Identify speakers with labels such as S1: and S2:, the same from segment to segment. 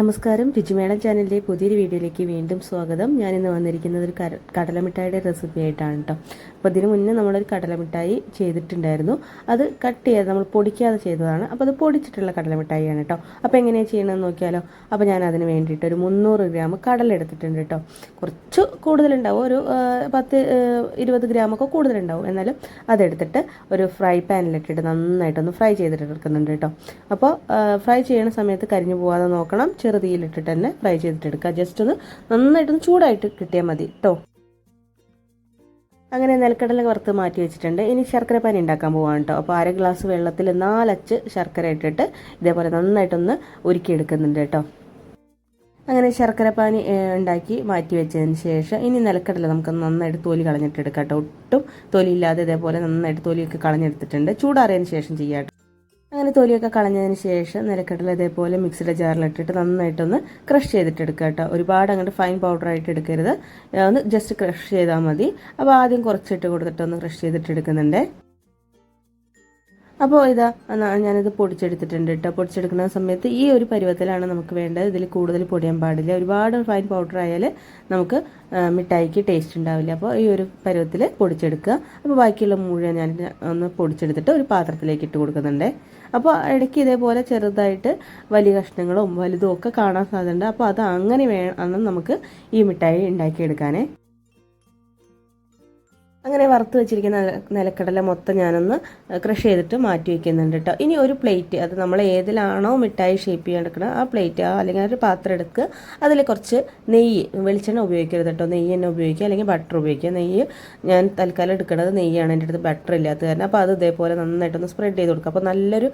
S1: നമസ്കാരം. രുചിമേള ചാനലിന്റെ പുതിയൊരു വീഡിയോയിലേക്ക് വീണ്ടും സ്വാഗതം. ഞാൻ ഇന്ന് വന്നിരിക്കുന്നത് ഒരു കടലമിഠായിയുടെ റെസിപ്പി ആയിട്ടാണ് കേട്ടോ അപ്പോൾ അതിന് മുന്നേ നമ്മളൊരു കടലമിഠായി ചെയ്തിട്ടുണ്ടായിരുന്നു. അത് കട്ട് ചെയ്ത് നമ്മൾ പൊടിക്കാതെ ചെയ്തതാണ്. അപ്പോൾ അത് പൊടിച്ചിട്ടുള്ള കടലമിഠായിയാണ് കേട്ടോ അപ്പോൾ എങ്ങനെയാണ് ചെയ്യണമെന്ന് നോക്കിയാലോ? അപ്പോൾ ഞാൻ അതിന് വേണ്ടിയിട്ട് ഒരു മുന്നൂറ് ഗ്രാം കടല എടുത്തിട്ടുണ്ട് കേട്ടോ കുറച്ച് കൂടുതലുണ്ടാവും. ഒരു പത്ത് ഇരുപത് ഗ്രാമൊക്കെ കൂടുതലുണ്ടാവും. എന്നാലും അതെടുത്തിട്ട് ഒരു ഫ്രൈ പാനിലിട്ടിട്ട് നന്നായിട്ടൊന്ന് ഫ്രൈ ചെയ്തിട്ട് എടുക്കുന്നുണ്ട് കേട്ടോ അപ്പോൾ ഫ്രൈ ചെയ്യുന്ന സമയത്ത് കരിഞ്ഞു പോകാതെ നോക്കണം. ചെറുതീയിലിട്ടിട്ട് തന്നെ ഫ്രൈ ചെയ്തിട്ട് എടുക്കുക ജസ്റ്റ് ഒന്ന് നന്നായിട്ടൊന്ന് ചൂടായിട്ട് കിട്ടിയാൽ മതി കേട്ടോ അങ്ങനെ നിലക്കടല വറുത്ത് മാറ്റി വെച്ചിട്ടുണ്ട്. ഇനി ശർക്കര പാനി ഉണ്ടാക്കാൻ പോവാണ് കേട്ടോ അപ്പോൾ അര ഗ്ലാസ് വെള്ളത്തിൽ നാലച്ച് ശർക്കര ഇട്ടിട്ട് ഇതേപോലെ നന്നായിട്ടൊന്ന് ഉരുക്കിയെടുക്കുന്നുണ്ട് കേട്ടോ അങ്ങനെ ശർക്കര പാനി ഉണ്ടാക്കി മാറ്റി വെച്ചതിന് ശേഷം ഇനി നിലക്കടല നമുക്ക് നന്നായിട്ട് തൊലി കളഞ്ഞിട്ട് എടുക്കാം കേട്ടോ ഒട്ടും തൊലിയില്ലാതെ ഇതേപോലെ നന്നായിട്ട് തൊലിയൊക്കെ കളഞ്ഞെടുത്തിട്ടുണ്ട്. ചൂടാറിയതിന് ശേഷം ചെയ്യാം. അങ്ങനെ തൊലിയൊക്കെ കളഞ്ഞതിന് ശേഷം നിലക്കടല ഇതേപോലെ മിക്സിയുടെ ജാറിലിട്ടിട്ട് നന്നായിട്ടൊന്ന് ക്രഷ് ചെയ്തിട്ട് എടുക്കുക കേട്ടോ. ഒരുപാട് അങ്ങോട്ട് ഫൈൻ പൗഡറായിട്ട് എടുക്കരുത്. ഒന്ന് ജസ്റ്റ് ക്രഷ് ചെയ്താൽ മതി. അപ്പോൾ ആദ്യം കുറച്ചിട്ട് കൊടുത്തിട്ട് ഒന്ന് ക്രഷ് ചെയ്തിട്ട് എടുക്കുന്നുണ്ട് അപ്പോൾ ഇതാ ഞാനിത് പൊടിച്ചെടുത്തിട്ടുണ്ട് കേട്ടോ. പൊടിച്ചെടുക്കുന്ന സമയത്ത് ഈ ഒരു പരുവത്തിലാണ് നമുക്ക് വേണ്ടത്. ഇതിൽ കൂടുതൽ പൊടിയാൻ പാടില്ല. ഒരുപാട് ഫൈൻ പൗഡർ ആയാൽ നമുക്ക് മിഠായിക്ക് ടേസ്റ്റ് ഉണ്ടാവില്ല. അപ്പോൾ ഈ ഒരു പരുവത്തിൽ പൊടിച്ചെടുക്കുക. അപ്പോൾ ബാക്കിയുള്ള മുഴുവൻ ഞാൻ ഒന്ന് പൊടിച്ചെടുത്തിട്ട് ഒരു പാത്രത്തിലേക്ക് ഇട്ട് കൊടുക്കുന്നുണ്ട്. അപ്പോൾ ഇടയ്ക്ക് ഇതേപോലെ ചെറുതായിട്ട് വലിയ കഷ്ണങ്ങളും വലുതും ഒക്കെ കാണാൻ സാധ്യതയുണ്ട്. അപ്പോൾ അത് അങ്ങനെ വേണം നമുക്ക് ഈ മിഠായി ഉണ്ടാക്കിയെടുക്കാനേ അങ്ങനെ വറുത്ത് വെച്ചിരിക്കുന്ന നില- നിലക്കടല മൊത്തം ഞാനൊന്ന് ക്രഷ് ചെയ്തിട്ട് മാറ്റി വയ്ക്കുന്നുണ്ട് കേട്ടോ ഇനി ഒരു പ്ലേറ്റ് അത് നമ്മൾ ഏതിലാണോ മിഠായി ഷേപ്പ് ചെയ്യാൻ എടുക്കണം ആ പ്ലേറ്റ് അല്ലെങ്കിൽ ഒരു പാത്രം എടുക്കുക അതിൽ കുറച്ച് നെയ്യ് വെളിച്ചെണ്ണ ഉപയോഗിക്കരുത് കേട്ടോ നെയ്യ് തന്നെ ഉപയോഗിക്കുക അല്ലെങ്കിൽ ബട്ടർ ഉപയോഗിക്കുക. നെയ്യ് ഞാൻ തൽക്കാലം എടുക്കുന്നത് നെയ്യാണ് എന്റെ അടുത്ത് ബട്ടർ ഇല്ലാത്ത കാരണം. അപ്പോൾ അത് ഇതേപോലെ നന്നായിട്ടൊന്ന് സ്പ്രെഡ് ചെയ്ത് കൊടുക്കുക. അപ്പോൾ നല്ലൊരു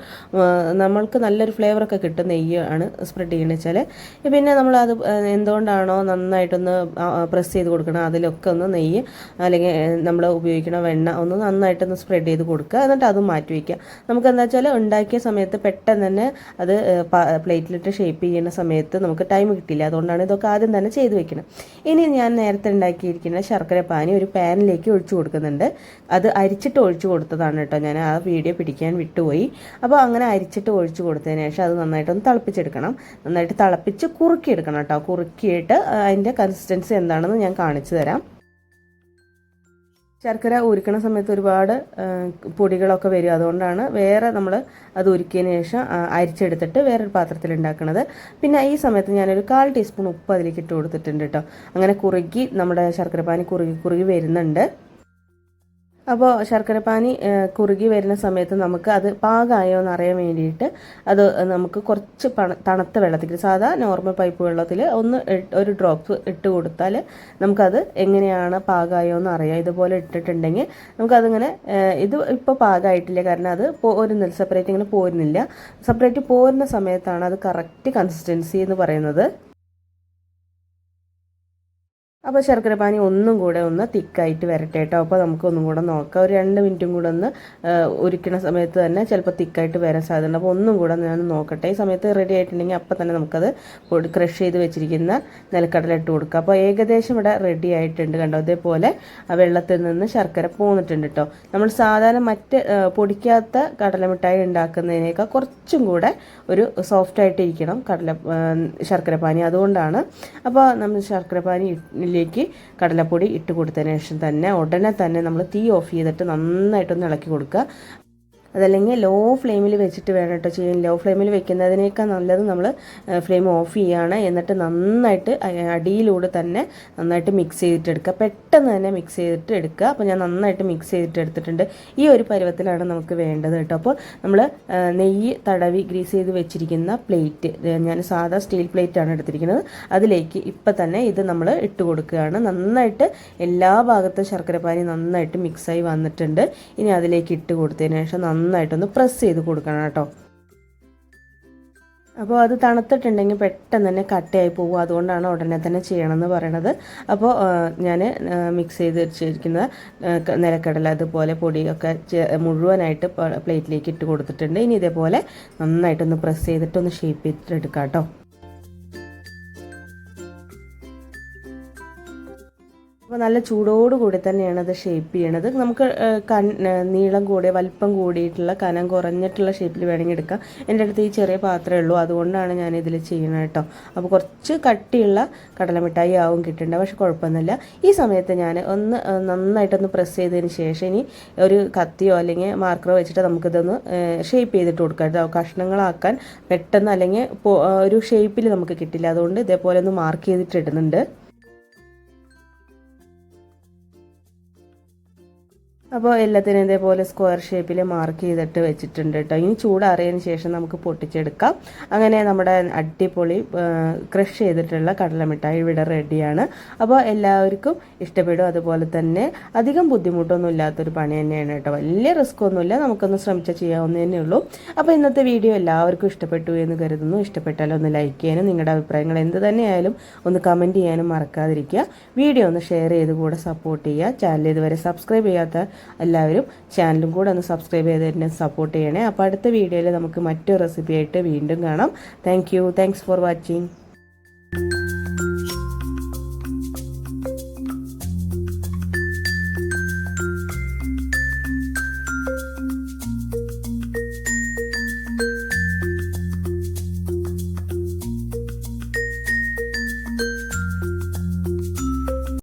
S1: നമ്മൾക്ക് നല്ലൊരു ഫ്ലേവറൊക്കെ കിട്ടും നെയ്യ് ആണ് സ്പ്രെഡ് ചെയ്യണമെന്ന് വെച്ചാൽ പിന്നെ നമ്മൾ അത് എന്തുകൊണ്ടാണോ നന്നായിട്ടൊന്ന് പ്രസ് ചെയ്ത് കൊടുക്കണം അതിലൊക്കെ ഒന്ന് നെയ്യ് അല്ലെങ്കിൽ നമ്മൾ ഉപയോഗിക്കണ വെണ്ണ ഒന്ന് നന്നായിട്ടൊന്ന് സ്പ്രെഡ് ചെയ്ത് കൊടുക്കുക. എന്നിട്ട് അത് മാറ്റി വയ്ക്കുക നമുക്ക് എന്താ വെച്ചാൽ ഉണ്ടാക്കിയ സമയത്ത് പെട്ടെന്ന് തന്നെ അത് പ്ലേറ്റിലിട്ട് ഷേപ്പ് ചെയ്യുന്ന സമയത്ത് നമുക്ക് ടൈം കിട്ടില്ല. അതുകൊണ്ടാണ് ഇതൊക്കെ ആദ്യം തന്നെ ചെയ്ത് വെക്കണം. ഇനി ഞാൻ നേരത്തെ ഉണ്ടാക്കിയിരിക്കുന്ന ശർക്കര പാനി ഒരു പാനിലേക്ക് ഒഴിച്ചു കൊടുക്കുന്നുണ്ട്. അത് അരിച്ചിട്ട് ഒഴിച്ചു കൊടുത്തതാണ് കേട്ടോ. ഞാൻ ആ വീഡിയോ പിടിക്കാൻ വിട്ടുപോയി. അപ്പോൾ അങ്ങനെ അരിച്ചിട്ട് ഒഴിച്ചു കൊടുത്തതിന് ശേഷം അത് നന്നായിട്ടൊന്ന് തിളപ്പിച്ചെടുക്കണം. നന്നായിട്ട് തിളപ്പിച്ച് കുറുക്കിയെടുക്കണം കേട്ടോ. കുറുക്കിയിട്ട് അതിന്റെ കൺസിസ്റ്റൻസി എന്താണെന്ന് ഞാൻ കാണിച്ചു തരാം. ശർക്കര ഉരുക്കണ സമയത്ത് ഒരുപാട് പൊടികളൊക്കെ വരും. അതുകൊണ്ടാണ് വേറെ നമ്മൾ അത് ഉരുക്കിയതിന് ശേഷം അരിച്ചെടുത്തിട്ട് വേറൊരു പാത്രത്തിൽ ഉണ്ടാക്കുന്നത് പിന്നെ ഈ സമയത്ത് ഞാനൊരു കാൽ ടീസ്പൂൺ ഉപ്പ് അതിലേക്ക് ഇട്ട് കൊടുത്തിട്ടുണ്ട് കേട്ടോ അങ്ങനെ കുറുകി നമ്മുടെ ശർക്കരപ്പാനി കുറുകി കുറുകി വരുന്നുണ്ട്. അപ്പോൾ ശർക്കരപ്പാനി കുറുകി വരുന്ന സമയത്ത് നമുക്ക് അത് പാകമായോ എന്ന് അറിയാൻ വേണ്ടിയിട്ട് അത് നമുക്ക് കുറച്ച് തണുത്ത വെള്ളത്തിൽ സാധാ നോർമൽ പൈപ്പ് വെള്ളത്തിൽ ഒന്ന് ഒരു ഡ്രോപ്പ് ഇട്ട് കൊടുത്താൽ നമുക്കത് എങ്ങനെയാണ് പാകമായോ എന്ന് അറിയാം. ഇതുപോലെ ഇട്ടിട്ടുണ്ടെങ്കിൽ നമുക്കതിങ്ങനെ ഇത് ഇപ്പോൾ പാകമായിട്ടില്ല കാരണം അത് പോരുന്നില്ല സെപ്പറേറ്റ് ഇങ്ങനെ പോരുന്നില്ല. സെപ്പറേറ്റ് പോരുന്ന സമയത്താണ് അത് കറക്റ്റ് കൺസിസ്റ്റൻസി എന്ന് പറയുന്നത്. അപ്പോൾ ശർക്കര പാനി ഒന്നും കൂടെ ഒന്ന് തിക്കായിട്ട് വരട്ടെ കേട്ടോ. അപ്പോൾ നമുക്ക് ഒന്നും കൂടെ നോക്കാം. ഒരു രണ്ട് മിനിറ്റും കൂടെ ഒന്ന് ഉരുക്കണ സമയത്ത് തന്നെ ചിലപ്പോൾ തിക്കായിട്ട് വരാൻ സാധ്യതയുണ്ട്. അപ്പോൾ ഒന്നും കൂടെ ഞാൻ നോക്കട്ടെ. ഈ സമയത്ത് റെഡി ആയിട്ടുണ്ടെങ്കിൽ അപ്പോൾ തന്നെ നമുക്കത് ക്രഷ് ചെയ്ത് വെച്ചിരിക്കുന്ന നിലക്കടല ഇട്ട് കൊടുക്കാം. അപ്പോൾ ഏകദേശം ഇവിടെ റെഡി ആയിട്ടുണ്ട് കണ്ടോ? അതേപോലെ ആ വെള്ളത്തിൽ നിന്ന് ശർക്കര പോന്നിട്ടുണ്ട് കേട്ടോ. നമ്മൾ സാധാരണ മറ്റ് പൊടിക്കാത്ത കടലമിഠായി ഉണ്ടാക്കുന്നതിനേക്കാൾ കുറച്ചും കൂടെ ഒരു സോഫ്റ്റായിട്ടിരിക്കണം കടല ശർക്കര പാനി. അതുകൊണ്ടാണ്. അപ്പോൾ നമ്മൾ ശർക്കര പാനിയിലേക്ക് കടലപ്പൊടി ഇട്ട് കൊടുത്തതിന് ശേഷം തന്നെ ഉടനെ തന്നെ നമ്മൾ തീ ഓഫ് ചെയ്തിട്ട് നന്നായിട്ടൊന്ന് ഇളക്കി കൊടുക്കുക. അതല്ലെങ്കിൽ ലോ ഫ്ലെയിമിൽ വെച്ചിട്ട് വേണം കേട്ടോ ചെയ്യാൻ. ലോ ഫ്ലെയിമിൽ വെക്കുന്നതിനേക്കാൾ നല്ലത് നമ്മൾ ഫ്ലെയിം ഓഫ് ചെയ്യുകയാണ് എന്നിട്ട് നന്നായിട്ട് അടിയിലൂടെ തന്നെ നന്നായിട്ട് മിക്സ് ചെയ്തിട്ട് എടുക്കുക പെട്ടെന്ന് തന്നെ മിക്സ് ചെയ്തിട്ട് എടുക്കുക അപ്പോൾ ഞാൻ നന്നായിട്ട് മിക്സ് ചെയ്തിട്ട് എടുത്തിട്ടുണ്ട് ഈ ഒരു പരുവത്തിലാണ് നമുക്ക് വേണ്ടത് കേട്ടോ. അപ്പോൾ നമ്മൾ നെയ്യ് തടവി ഗ്രീസ് ചെയ്ത് വെച്ചിരിക്കുന്ന പ്ലേറ്റ് ഞാൻ സാധാ സ്റ്റീൽ പ്ലേറ്റ് ആണ് എടുത്തിരിക്കുന്നത്. അതിലേക്ക് ഇപ്പം തന്നെ ഇത് നമ്മൾ ഇട്ട് കൊടുക്കുകയാണ്. നന്നായിട്ട് എല്ലാ ഭാഗത്തും ശർക്കരപ്പാനി നന്നായിട്ട് മിക്സായി വന്നിട്ടുണ്ട്. ഇനി അതിലേക്ക് ഇട്ട് കൊടുത്തതിന് ശേഷം നന്നായിട്ടൊന്ന് പ്രസ് ചെയ്ത് കൊടുക്കണം കേട്ടോ. അപ്പോൾ അത് തണുത്തിട്ടുണ്ടെങ്കിൽ പെട്ടെന്ന് തന്നെ കട്ടയായി പോകും. അതുകൊണ്ടാണ് ഉടനെ തന്നെ ചെയ്യണമെന്ന് പറയണത്. അപ്പോൾ ഞാൻ മിക്സ് ചെയ്ത് വെച്ചിരിക്കുന്ന നിലക്കടല അതുപോലെ പൊടിയൊക്കെ മുഴുവനായിട്ട് പ്ലേറ്റിലേക്ക് ഇട്ട് കൊടുത്തിട്ടുണ്ട്. ഇനി ഇതേപോലെ നന്നായിട്ടൊന്ന് പ്രസ് ചെയ്തിട്ടൊന്ന് ഷേപ്പ് ചെയ്തിട്ട് എടുക്കാം കേട്ടോ. അപ്പോൾ നല്ല ചൂടോടുകൂടി തന്നെയാണ് അത് ഷേപ്പ് ചെയ്യണത്. നമുക്ക് കൺ നീളം കൂടിയ വലിപ്പം കൂടിയിട്ടുള്ള കനം കുറഞ്ഞിട്ടുള്ള ഷേപ്പിൽ വേണമെങ്കിൽ എടുക്കാം. എന്റെ അടുത്ത് ഈ ചെറിയ പാത്രമേ ഉള്ളൂ. അതുകൊണ്ടാണ് ഞാൻ ഇതിൽ ചെയ്യണത് കേട്ടോ. അപ്പോൾ കുറച്ച് കട്ടിയുള്ള കടലമിഠായി ആവും കിട്ടേണ്ടത്. പക്ഷെ കുഴപ്പമൊന്നുമില്ല. ഈ സമയത്ത് ഞാൻ ഒന്ന് നന്നായിട്ടൊന്ന് പ്രസ് ചെയ്തതിന് ശേഷം ഇനി ഒരു കത്തിയോ അല്ലെങ്കിൽ മാർക്കറോ വെച്ചിട്ട് നമുക്കിതൊന്ന് ഷേപ്പ് ചെയ്തിട്ട് കൊടുക്കാം കഷ്ണങ്ങളാക്കാൻ പെട്ടെന്ന് അല്ലെങ്കിൽ ഒരു ഷേപ്പിൽ നമുക്ക് കിട്ടില്ല. അതുകൊണ്ട് ഇതേപോലെ ഒന്ന് മാർക്ക് ചെയ്തിട്ട് ഇടുന്നുണ്ട്. അപ്പോൾ എല്ലാത്തിനും ഇതേപോലെ സ്ക്വയർ ഷേപ്പിൽ മാർക്ക് ചെയ്തിട്ട് വെച്ചിട്ടുണ്ട് കേട്ടോ ഇനി ചൂടാറിയതിന് ശേഷം നമുക്ക് പൊട്ടിച്ചെടുക്കാം. അങ്ങനെ നമ്മുടെ അടിപൊളി ക്രഷ് ചെയ്തിട്ടുള്ള കടലമിഠായി ഇവിടെ റെഡിയാണ് അപ്പോൾ എല്ലാവർക്കും ഇഷ്ടപ്പെടും അതുപോലെ തന്നെ. അധികം ബുദ്ധിമുട്ടൊന്നും ഇല്ലാത്തൊരു പണി തന്നെയാണ് കേട്ടോ വലിയ റിസ്ക് ഒന്നുമില്ല. നമുക്കൊന്ന് ശ്രമിച്ചാൽ ചെയ്യാവുന്നതന്നെ ഉള്ളൂ. അപ്പോൾ ഇന്നത്തെ വീഡിയോ എല്ലാവർക്കും ഇഷ്ടപ്പെട്ടു എന്ന് കരുതുന്നു. ഇഷ്ടപ്പെട്ടാൽ ഒന്ന് ലൈക്ക് ചെയ്യാനും നിങ്ങളുടെ അഭിപ്രായങ്ങൾ എന്ത് തന്നെയായാലും ഒന്ന് കമന്റ് ചെയ്യാനും മറക്കാതിരിക്കുക. വീഡിയോ ഒന്ന് ഷെയർ ചെയ്ത് കൂടെ സപ്പോർട്ട് ചെയ്യുക. ചാനൽ ഇതുവരെ സബ്സ്ക്രൈബ് ചെയ്യാത്ത എല്ലാവരും ചാനലും കൂടെ ഒന്ന് സബ്സ്ക്രൈബ് ചെയ്ത് തന്നെ സപ്പോർട്ട് ചെയ്യണേ. അപ്പോൾ അടുത്ത വീഡിയോയിൽ നമുക്ക് മറ്റൊരു റെസിപ്പി ആയിട്ട് വീണ്ടും കാണാം. Thank you for watching